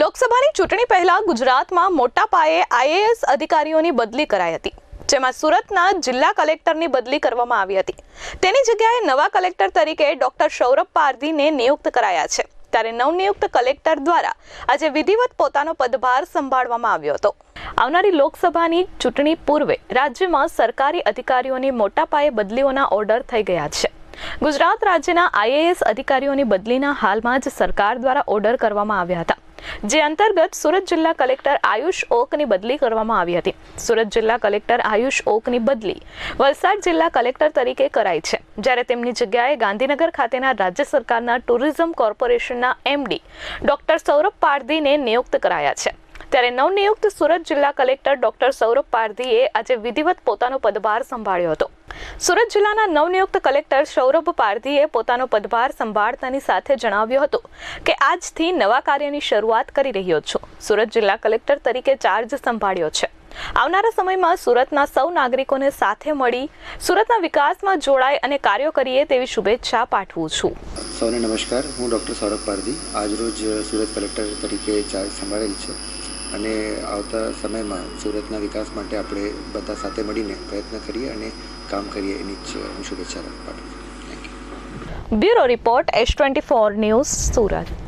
લોકસભાની ચૂંટણી પહેલા ગુજરાતમાં મોટા પાયે આઈએએસ અધિકારીઓની બદલી કરાઈ હતી, જેમાં સુરતના જિલ્લા કલેક્ટરની બદલી કરવામાં આવી હતી. તેની જગ્યાએ નવા કલેક્ટર તરીકે ડોક્ટર સૌરભ પારધીને નિયુક્ત કરાયા છે. ત્યારે નવનિયુક્ત કલેક્ટર દ્વારા આજે વિધિવત પોતાનો પદભાર સંભાળવામાં આવ્યો હતો. આવનારી લોકસભાની ચૂંટણી પૂર્વે રાજ્યમાં સરકારી અધિકારીઓની મોટા પાયે બદલીઓના ઓર્ડર થઈ ગયા છે. ગુજરાત રાજ્યના આઈએએસ અધિકારીઓની બદલીના હાલમાં જ સરકાર દ્વારા ઓર્ડર કરવામાં આવ્યા હતા. જે અંતર્ગત સુરત જિલ્લા કલેક્ટર આયુષ ઓકની બદલી કરવામાં આવી હતી. સુરત જિલ્લા કલેક્ટર આયુષ ઓકની બદલી વલસાડ જિલ્લા કલેક્ટર તરીકે કરાઈ છે. જ્યારે તેમની જગ્યાએ ગાંધીનગર ખાતેના રાજ્ય સરકારના ટુરિઝમ કોર્પોરેશનના એમડી ડોક્ટર સૌરભ પારધીને નિયુક્ત કરાયા છે. ત્યારે નવનિયુક્ત સુરત જિલ્લા કલેક્ટર ડોક્ટર સૌરભ પારધીએ આજે વિધિવત પોતાનો પદભાર સંભાળ્યો હતો. સુરત જિલ્લાના નવનિયુક્ત કલેક્ટર સૌરભ પારધીએ પોતાનો પદભાર સંભાળતાની સાથે જણાવ્યું હતું કે આજથી નવા કાર્યની શરૂઆત કરી રહ્યો છું. સુરત જિલ્લા કલેક્ટર તરીકે ચાર્જ સંભાળ્યો છે. આવનારા સમયમાં સુરતના સૌ નાગરિકોને સાથે મળી સુરતના વિકાસમાં જોડાય અને કાર્યો કરીએ તેવી શુભેચ્છા પાઠવું છું. સૌને નમસ્કાર. હું ડૉક્ટર સૌરભ પારધી આજરોજ સુરત કલેક્ટર તરીકે ચાર્જ સંભાળેલ છે. અને આવતા સમયમાં સુરતના વિકાસ માટે આપણે બધા સાથે મળીને પ્રયત્ન કરીએ અને કામ કરીએ એની જ હું શુભેચ્છા પાઠવું bureau report S twenty four news Surat.